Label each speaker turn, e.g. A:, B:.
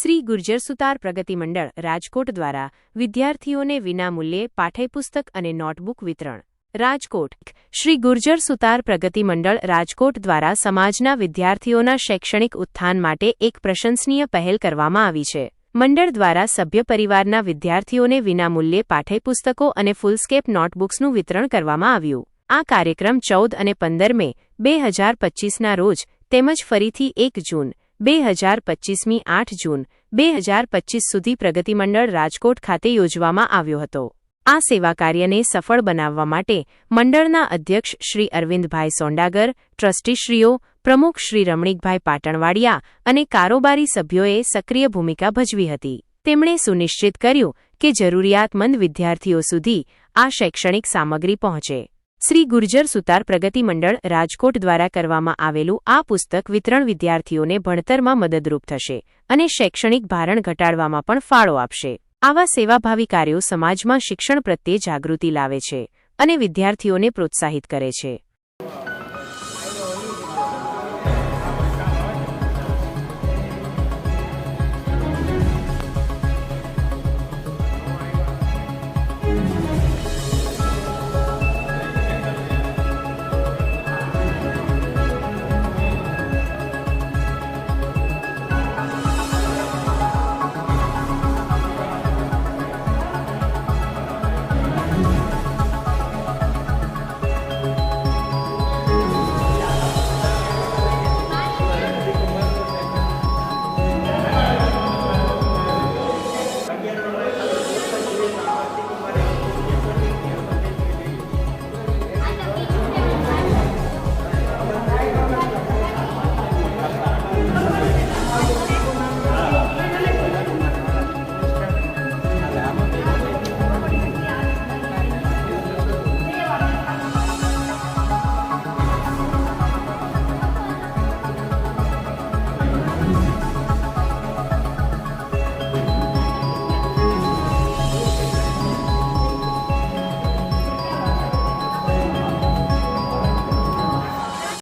A: શ્રી ગુર્જર સુતાર પ્રગતિ મંડળ, રાજકોટ દ્વારા વિદ્યાર્થીઓને વિનામૂલ્યે પાઠ્યપુસ્તક અને નોટબુક વિતરણ. રાજકોટ, શ્રી ગુર્જર સુતાર પ્રગતિ મંડળ, રાજકોટ દ્વારા સમાજના વિદ્યાર્થીઓના શૈક્ષણિક ઉત્થાન માટે એક પ્રશંસનીય પહેલ કરવામાં આવી છે. મંડળ દ્વારા સભ્ય પરિવારના વિદ્યાર્થીઓને વિનામૂલ્યે પાઠ્યપુસ્તકો અને ફૂલસ્કેપ નોટબુક્સનું વિતરણ કરવામાં આવ્યું. આ કાર્યક્રમ ચૌદ અને પંદર મે, બે હજાર પચ્ચીસના રોજ, તેમજ ફરીથી એક જૂન બે હજાર પચ્ચીસમી આઠ જૂન, બે હજાર પચ્ચીસ સુધી પ્રગતિમંડળ રાજકોટ ખાતે યોજવામાં આવ્યો હતો. આ સેવા કાર્યને સફળ બનાવવા માટે મંડળના અધ્યક્ષ શ્રી અરવિંદભાઈ સોંડાગર, ટ્રસ્ટીશ્રીઓ, પ્રમુખ શ્રી રમણીકભાઈ પાટણવાડિયા અને કારોબારી સભ્યોએ સક્રિય ભૂમિકા ભજવી હતી. તેમણે સુનિશ્ચિત કર્યું કે જરૂરિયાતમંદ વિદ્યાર્થીઓ સુધી આ શૈક્ષણિક સામગ્રી પહોંચે. શ્રી ગુર્જર સુતાર પ્રગતિ મંડળ રાજકોટ દ્વારા કરવામાં આવેલું આ પુસ્તક વિતરણ વિદ્યાર્થીઓને ભણતરમાં મદદરૂપ થશે અને શૈક્ષણિક ભારણ ઘટાડવામાં પણ ફાળો આપશે. આવા સેવાભાવી કાર્યો સમાજમાં શિક્ષણ પ્રત્યે જાગૃતિ લાવે છે અને વિદ્યાર્થીઓને પ્રોત્સાહિત કરે છે.